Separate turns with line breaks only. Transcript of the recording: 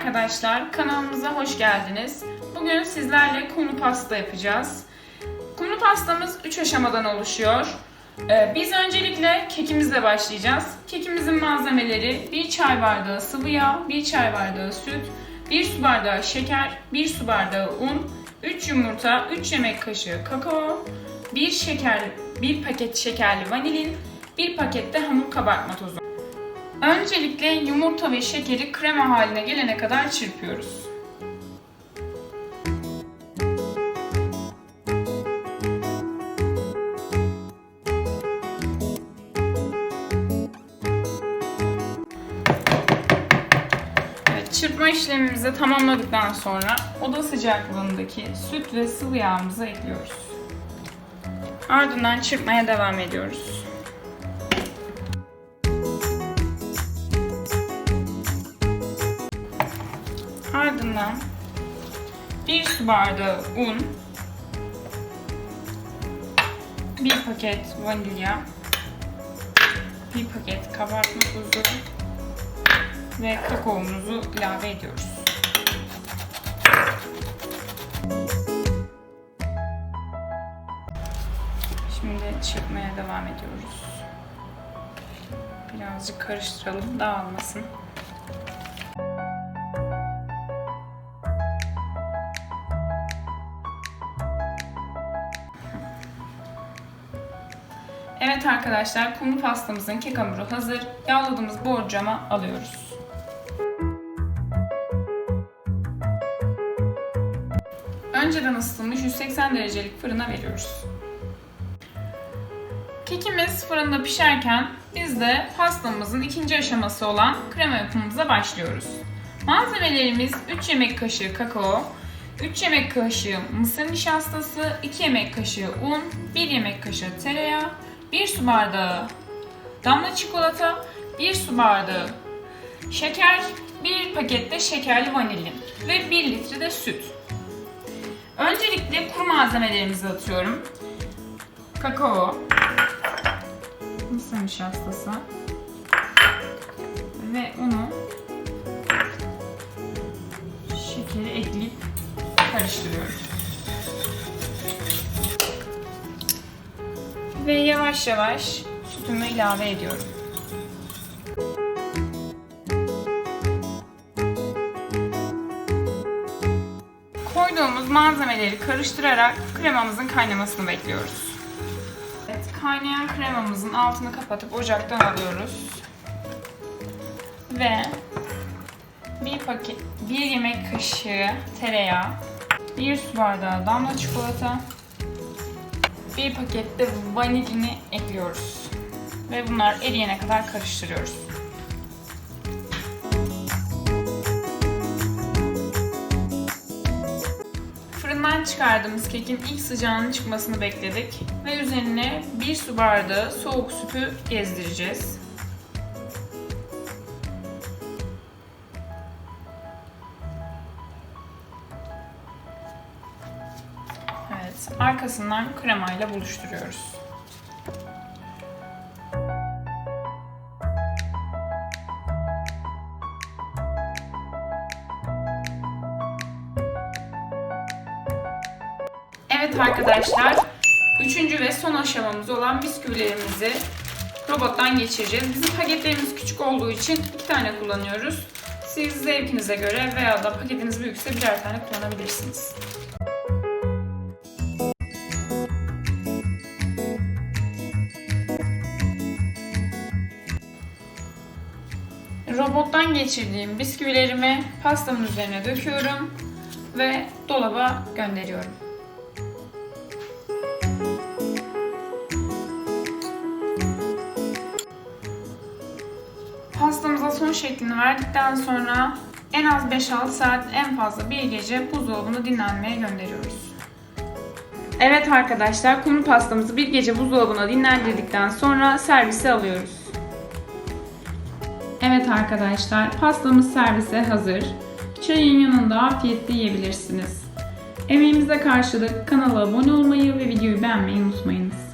arkadaşlar, kanalımıza hoş geldiniz. Bugün sizlerle kumlu pasta yapacağız. Kumlu pastamız 3 aşamadan oluşuyor. Ee, Biz öncelikle kekimizle başlayacağız. Kekimizin malzemeleri 1 çay bardağı sıvı yağ, 1 çay bardağı süt, 1 su bardağı şeker, 1 su bardağı un, 3 yumurta, 3 yemek kaşığı kakao, 1 şeker, 1 paket şekerli vanilin, 1 paket de hamur kabartma tozu. Öncelikle yumurta ve şekeri krema haline gelene kadar çırpıyoruz. Çırpma işlemimizi tamamladıktan sonra oda sıcaklığındaki süt ve sıvı yağımızı ekliyoruz. Ardından çırpmaya devam ediyoruz. Ardından bir su bardağı un, bir paket vanilya, bir paket kabartma tozu ve kakaomuzu ilave ediyoruz. Şimdi çırpmaya devam ediyoruz. Birazcık karıştıralım dağılmasın. Evet arkadaşlar kumlu pastamızın kek hamuru hazır. Yağladığımız borcama alıyoruz. Önceden ısıtılmış 180 derecelik fırına veriyoruz. Kekimiz fırında pişerken biz de pastamızın ikinci aşaması olan krema yapımımıza başlıyoruz. Malzemelerimiz 3 yemek kaşığı kakao, 3 yemek kaşığı mısır nişastası, 2 yemek kaşığı un, 1 yemek kaşığı tereyağı, 1 su bardağı damla çikolata, 1 su bardağı şeker, 1 paket de şekerli vanilin ve 1 litre de süt. Öncelikle kuru malzemelerimizi atıyorum. Kakao, mısır nişastası ve unu şekeri ekleyip karıştırıyorum. Yavaş yavaş sütümü ilave ediyorum. Koyduğumuz malzemeleri karıştırarak kremamızın kaynamasını bekliyoruz. Evet, kaynayan kremamızın altını kapatıp ocaktan alıyoruz. Ve bir paket, bir yemek kaşığı tereyağı, bir su bardağı damla çikolata, bir paket de vanilini ekliyoruz. Ve bunlar eriyene kadar karıştırıyoruz. Fırından çıkardığımız kekin ilk sıcağının çıkmasını bekledik ve üzerine bir su bardağı soğuk sütü gezdireceğiz. Arkasından kremayla buluşturuyoruz. Evet arkadaşlar, üçüncü ve son aşamamız olan bisküvilerimizi robottan geçireceğiz. Bizim paketlerimiz küçük olduğu için iki tane kullanıyoruz. Siz zevkinize göre veya da paketiniz büyükse birer tane kullanabilirsiniz. Robottan geçirdiğim bisküvilerimi pastamın üzerine döküyorum ve dolaba gönderiyorum. Pastamıza son şeklini verdikten sonra en az 5-6 saat en fazla bir gece buzdolabında dinlenmeye gönderiyoruz. Evet arkadaşlar kumru pastamızı bir gece buzdolabına dinlendirdikten sonra servise alıyoruz. Arkadaşlar pastamız servise hazır. Çayın yanında afiyetle yiyebilirsiniz. Emeğimize karşılık kanala abone olmayı ve videoyu beğenmeyi unutmayınız.